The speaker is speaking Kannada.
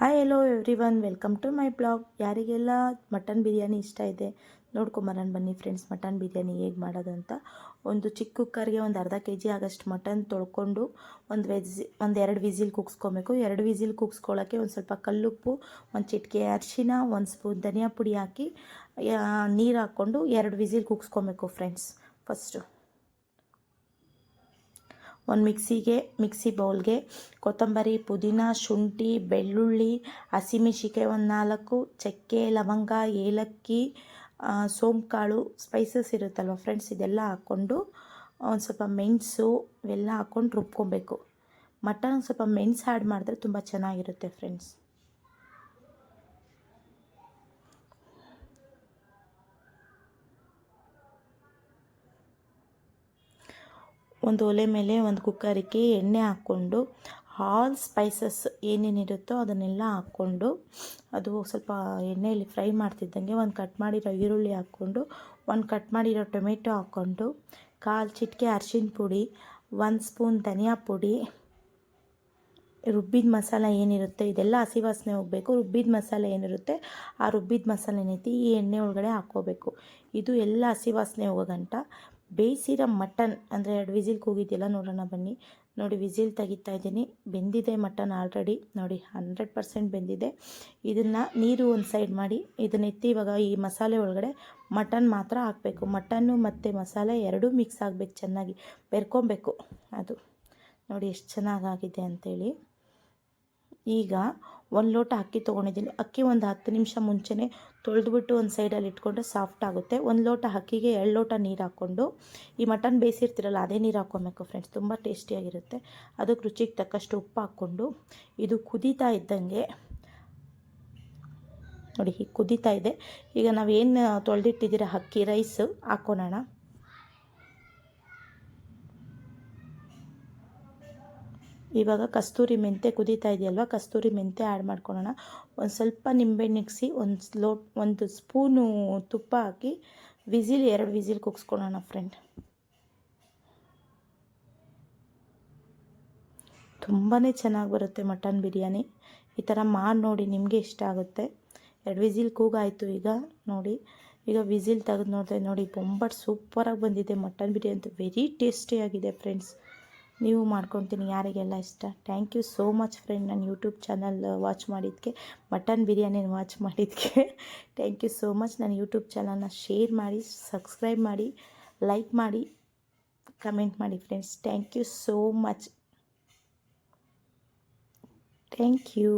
Hi hello everyone welcome to my blog ಯಾರಿಗೆಲ್ಲ ಮಟನ್ ಬಿರಿಯಾನಿ ಇಷ್ಟ ಇದೆ, ನೋಡ್ಕೊಂಬರೋಣ ಬನ್ನಿ ಫ್ರೆಂಡ್ಸ್ ಮಟನ್ ಬಿರಿಯಾನಿ ಹೇಗೆ ಮಾಡೋದು ಅಂತ. ಒಂದು ಚಿಕ್ಕ ಕುಕ್ಕರ್ಗೆ ಒಂದು ಅರ್ಧ ಕೆ ಜಿ ಆಗಷ್ಟು ಮಟನ್ ತೊಳ್ಕೊಂಡು ಒಂದು ವೆಜ್ ಒಂದು ಎರಡು ವಿಸಿಲ್ ಕುಗ್ಸ್ಕೊಬೇಕು. ಎರಡು ವಿಸಿಲ್ ಕುಗ್ಸ್ಕೊಳ್ಳೋಕ್ಕೆ ಒಂದು ಸ್ವಲ್ಪ ಕಲ್ಲುಪ್ಪು, ಒಂದು ಚಿಟಿಕೆ ಅರಿಶಿನ, ಒಂದು ಸ್ಪೂನ್ ಧನಿಯಾ ಪುಡಿ ಹಾಕಿ ನೀರು ಹಾಕ್ಕೊಂಡು ಎರಡು ವಿಸಿಲ್ ಕುಗ್ಸ್ಕೊಬೇಕು ಫ್ರೆಂಡ್ಸ್ ಫಸ್ಟು ಒಂದು ಮಿಕ್ಸಿಗೆ, ಮಿಕ್ಸಿ ಬೌಲ್ಗೆ ಕೊತ್ತಂಬರಿ, ಪುದೀನ, ಶುಂಠಿ, ಬೆಳ್ಳುಳ್ಳಿ ಹಸಿಮೆಣಸಿಕೆ ಒಂದು ನಾಲ್ಕು, ಚಕ್ಕೆ, ಲವಂಗ, ಏಲಕ್ಕಿ ಸೋಂಕಾಳು ಸ್ಪೈಸಸ್ ಇರುತ್ತಲ್ವ ಫ್ರೆಂಡ್ಸ್ ಇದೆಲ್ಲ ಹಾಕ್ಕೊಂಡು ಒಂದು ಸ್ವಲ್ಪ ಮೆಣಸು ಇವೆಲ್ಲ ಹಾಕ್ಕೊಂಡು ರುಬ್ಕೊಬೇಕು. ಮಟನ್ ಸ್ವಲ್ಪ ಮೆಣಸು ಆ್ಯಡ್ ಮಾಡಿದ್ರೆ ತುಂಬ ಚೆನ್ನಾಗಿರುತ್ತೆ ಫ್ರೆಂಡ್ಸ್ ಒಂದು ಒಲೆ ಮೇಲೆ ಒಂದು ಕುಕ್ಕರಿಗೆ ಎಣ್ಣೆ ಹಾಕ್ಕೊಂಡು ಆಲ್ ಸ್ಪೈಸಸ್ ಏನೇನಿರುತ್ತೋ ಅದನ್ನೆಲ್ಲ ಹಾಕ್ಕೊಂಡು, ಅದು ಸ್ವಲ್ಪ ಎಣ್ಣೆಯಲ್ಲಿ ಫ್ರೈ ಮಾಡ್ತಿದ್ದಂಗೆ ಒಂದು ಕಟ್ ಮಾಡಿರೋ ಈರುಳ್ಳಿ ಹಾಕ್ಕೊಂಡು, ಒಂದು ಕಟ್ ಮಾಡಿರೋ ಟೊಮೆಟೊ ಹಾಕ್ಕೊಂಡು, ಕಾಲು ಚಿಟಿಕೆ ಅರ್ಶಿನ ಪುಡಿ, ಒಂದು ಸ್ಪೂನ್ ಧನಿಯಾ ಪುಡಿ, ರುಬ್ಬಿದ ಮಸಾಲ ಏನಿರುತ್ತೆ, ಇದೆಲ್ಲ ಹಸಿ ವಾಸನೆ ಹೋಗಬೇಕು, ರುಬ್ಬಿದ ಮಸಾಲೆ ಏನಿರುತ್ತೆ, ಆ ರುಬ್ಬಿದ ಮಸಾಲೆ ಏನೈತಿ ಈ ಎಣ್ಣೆ ಒಳಗಡೆ ಹಾಕ್ಕೋಬೇಕು. ಇದು ಎಲ್ಲ ಹಸಿ ವಾಸನೆ ಹೋಗೋ ಗಂಟ. ಬೇಯಿಸಿರೋ ಮಟನ್, ಅಂದರೆ ಎರಡು ವಿಸಿಲ್ ಕೂಗಿದೆಯಲ್ಲ ನೋಡೋಣ ಬನ್ನಿ. ನೋಡಿ, ವಿಸಿಲ್ ತೆಗಿತಾ ಇದ್ದೀನಿ. ಬೆಂದಿದೆ ಮಟನ್ ಆಲ್ರೆಡಿ ನೋಡಿ ಹಂಡ್ರೆಡ್ ಪರ್ಸೆಂಟ್ ಬೆಂದಿದೆ. ಇದನ್ನು ನೀರು ಒಂದು ಸೈಡ್ ಮಾಡಿ, ಇದನ್ನ ಎತ್ತಿ ಇವಾಗ ಈ ಮಸಾಲೆ ಒಳಗಡೆ ಮಟನ್ ಮಾತ್ರ ಹಾಕಬೇಕು. ಮಟನ್ನು ಮತ್ತು ಮಸಾಲೆ ಎರಡೂ ಮಿಕ್ಸ್ ಆಗಬೇಕು, ಚೆನ್ನಾಗಿ ಬೆರ್ಕೊಬೇಕು. ಅದು ನೋಡಿ, ಎಷ್ಟು ಚೆನ್ನಾಗಾಗಿದೆ ಅಂಥೇಳಿ ಈಗ ಒಂದು ಲೋಟ ಅಕ್ಕಿ ತೊಗೊಂಡಿದ್ದೀನಿ. ಅಕ್ಕಿ ಒಂದು ಹತ್ತು ನಿಮಿಷ ಮುಂಚೆನೇ ತೊಳೆದುಬಿಟ್ಟು ಒಂದು ಸೈಡಲ್ಲಿ ಇಟ್ಕೊಂಡ್ರೆ ಸಾಫ್ಟ್ ಆಗುತ್ತೆ. ಒಂದು ಲೋಟ ಅಕ್ಕಿಗೆ ಎರಡು ಲೋಟ ನೀರು ಹಾಕ್ಕೊಂಡು, ಈ ಮಟನ್ ಬೇಯಿಸಿರ್ತಿರಲ್ಲ, ಅದೇ ನೀರು ಹಾಕ್ಕೊಬೇಕು ಫ್ರೆಂಡ್ಸ್ ತುಂಬ ಟೇಸ್ಟಿಯಾಗಿರುತ್ತೆ ಅದಕ್ಕೆ ರುಚಿಗೆ ತಕ್ಕಷ್ಟು ಉಪ್ಪು ಹಾಕ್ಕೊಂಡು, ಇದು ಕುದೀತಾ ಇದ್ದಂಗೆ, ನೋಡಿ ಹೀಗೆ ಕುದೀತಾ ಇದೆ. ಈಗ ನಾವೇನು ತೊಳೆದಿಟ್ಟಿದ್ದೀರ ಅಕ್ಕಿ ರೈಸ್ ಹಾಕ್ಕೊಳೋಣ ಇವಾಗ ಕಸ್ತೂರಿ ಮೆಂತೆ ಕುದೀತಾ ಇದೆಯಲ್ವ? ಕಸ್ತೂರಿ ಮೆಂತೆ ಆ್ಯಡ್ ಮಾಡ್ಕೊಳ್ಳೋಣ. ಒಂದು ಸ್ವಲ್ಪ ಇಕ್ಸಿ ಒಂದು ಸ್ಲೋ ಒಂದು ಸ್ಪೂನು ತುಪ್ಪ ಹಾಕಿ ವಿಸಿಲ್, ಎರಡು ವಿಸಿಲ್ ಕುಗ್ಸ್ಕೊಳ್ಳೋಣ ಫ್ರೆಂಡ್ ತುಂಬಾ ಚೆನ್ನಾಗಿ ಬರುತ್ತೆ ಮಟನ್ ಬಿರಿಯಾನಿ. ಈ ಥರ ಮಾಡಿ ನೋಡಿ ನಿಮಗೆ ಇಷ್ಟ ಆಗುತ್ತೆ. ಎರಡು ವಿಸಿಲ್ ಕೂಗಾಯಿತು ಈಗ, ನೋಡಿ. ಈಗ ವಿಸಿಲ್ ತೆಗೆದು ನೋಡಿದೆ ನೋಡಿ, ಬೊಂಬಾಟ್ ಸೂಪರಾಗಿ ಬಂದಿದೆ ಮಟನ್ ಬಿರಿಯಾನಿ ವೆರಿ ಟೇಸ್ಟಿಯಾಗಿದೆ ಫ್ರೆಂಡ್ಸ್ ನೀವು ಮಾಡ್ಕೊತೀನಿ ಯಾರಿಗೆಲ್ಲ ಇಷ್ಟ. Thank you so much friend ನಾನು ಯೂಟ್ಯೂಬ್ ಚಾನಲ್ ವಾಚ್ ಮಾಡಿದ್ದಕ್ಕೆ ಮಟನ್ ಬಿರಿಯಾನಿ ವಾಚ್ ಮಾಡಿದ್ದಕ್ಕೆ ಥ್ಯಾಂಕ್ ಯು ಸೋ ಮಚ್ ನನ್ನ ಯೂಟ್ಯೂಬ್ ಚಾನಲ್ನ ಶೇರ್ ಮಾಡಿ ಸಬ್ಸ್ಕ್ರೈಬ್ ಮಾಡಿ ಲೈಕ್ ಮಾಡಿ ಕಮೆಂಟ್ ಮಾಡಿ friends thank you so much thank you